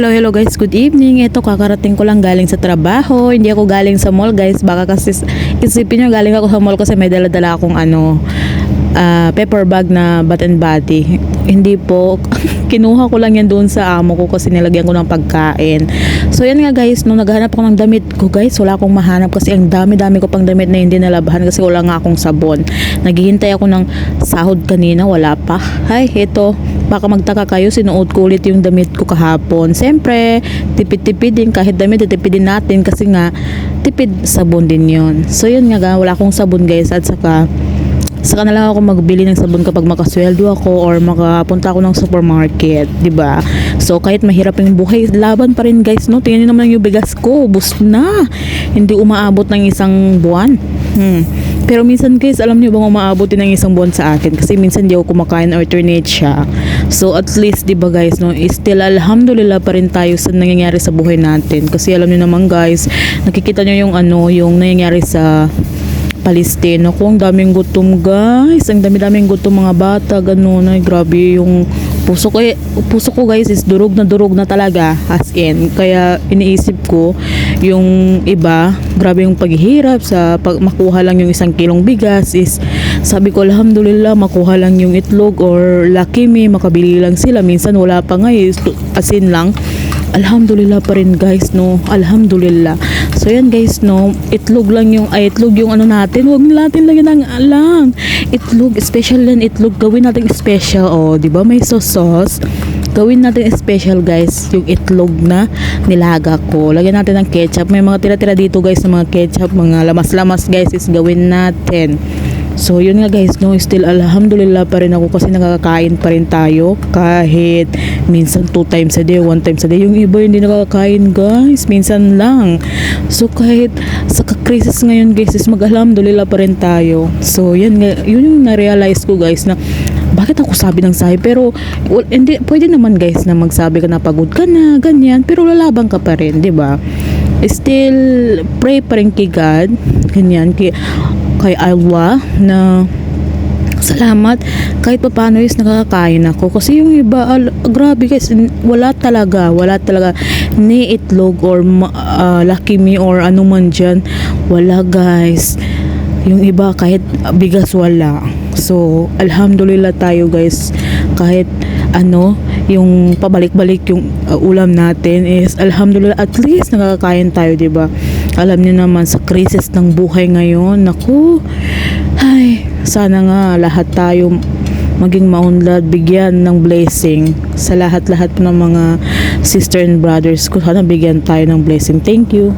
Hello, hello guys. Good evening. Ito, kakarating ko lang galing sa trabaho. Hindi ako galing sa mall guys. Baka kasi isipin nyo galing ako sa mall kasi may dala-dala akong ano, ah, paper bag na bath and body. Hindi po. Kinuha ko lang yan doon sa amo ko kasi nilagyan ko ng pagkain. So yan nga guys, nung naghahanap ako ng damit ko guys, wala akong mahanap kasi ang dami-dami ko pang damit na hindi nalabahan kasi wala nga akong sabon. Naghihintay ako ng sahod kanina, wala pa. Ay, ito, baka magtaka kayo, sinuot ko ulit yung damit ko kahapon. Siyempre, tipid-tipid din, kahit damit, tipidin natin kasi nga, tipid sabon din yon So yun nga, ga, wala akong sabon guys at saka, saka na lang ako magbili ng sabon kapag makasweldo ako or makapunta ako ng supermarket, 'di ba? So kahit mahirap yung buhay, laban pa rin guys, no? Tingnan niyo naman yung bigas ko, ubos na. Hindi umaabot ng isang buwan. Hmm. Pero minsan guys, alam niyo bang umaabot din ng isang buwan sa akin kasi minsan di ako kumakain alternate siya. So at least 'di ba guys, no? Still alhamdulillah pa rin tayo sa nangyayari sa buhay natin. Kasi alam niyo naman guys, nakikita niyo yung ano, yung nangyayari sa Palestino ko. Ang daming gutom guys. Ang dami-daming gutom mga bata. Ganun. Ay, grabe yung puso ko. Eh, puso ko guys is durog na durog na talaga. As in. Kaya iniisip ko yung iba. Grabe yung paghihirap sa pag makuha lang yung isang kilong bigas is sabi ko alhamdulillah makuha lang yung itlog or lucky me makabili lang sila. Minsan wala pa nga eh. As in lang. Alhamdulillah pa rin guys no. Alhamdulillah. So yan guys no, itlog lang yung ay itlog yung ano natin. Huwag natin lagyan ng alang. Itlog, special yan itlog. Gawin natin special. Oh, 'di ba? May sauce sauce. Gawin natin special guys yung itlog na nilaga ko. Lagyan natin ng ketchup. May mga tira-tira dito guys ng mga ketchup, mga lamas-lamas guys is gawin natin. So yun nga guys, no, still alhamdulillah pa rin ako kasi nakakakain pa rin tayo kahit minsan two times a day, one times a day. Yung iba hindi nakakakain guys, minsan lang. So kahit sa krisis ngayon guys, is mag-alhamdulillah pa rin tayo. So yan nga, yun yung na-realize ko guys na bakit ako sabi ng sabi pero well, hindi pwede naman guys na magsabi ka na pagod ka na ganyan pero lalabang ka pa rin 'di ba still pray pa rin kay God ganyan kay, kay Allah na salamat kahit pa paano is nakakakain ako. Kasi yung iba al- grabe guys wala talaga wala talaga. Ni itlog or ah, lucky me or ano man dyan wala guys. Yung iba kahit bigas wala. So alhamdulillah tayo guys. Kahit ano yung pabalik-balik yung uh, ulam natin is alhamdulillah at least nakakakain tayo 'di ba alam niyo naman sa krisis ng buhay ngayon naku ay sana nga lahat tayo maging maunlad, bigyan ng blessing sa lahat-lahat ng mga sister and brothers ko. Sana bigyan tayo ng blessing. Thank you.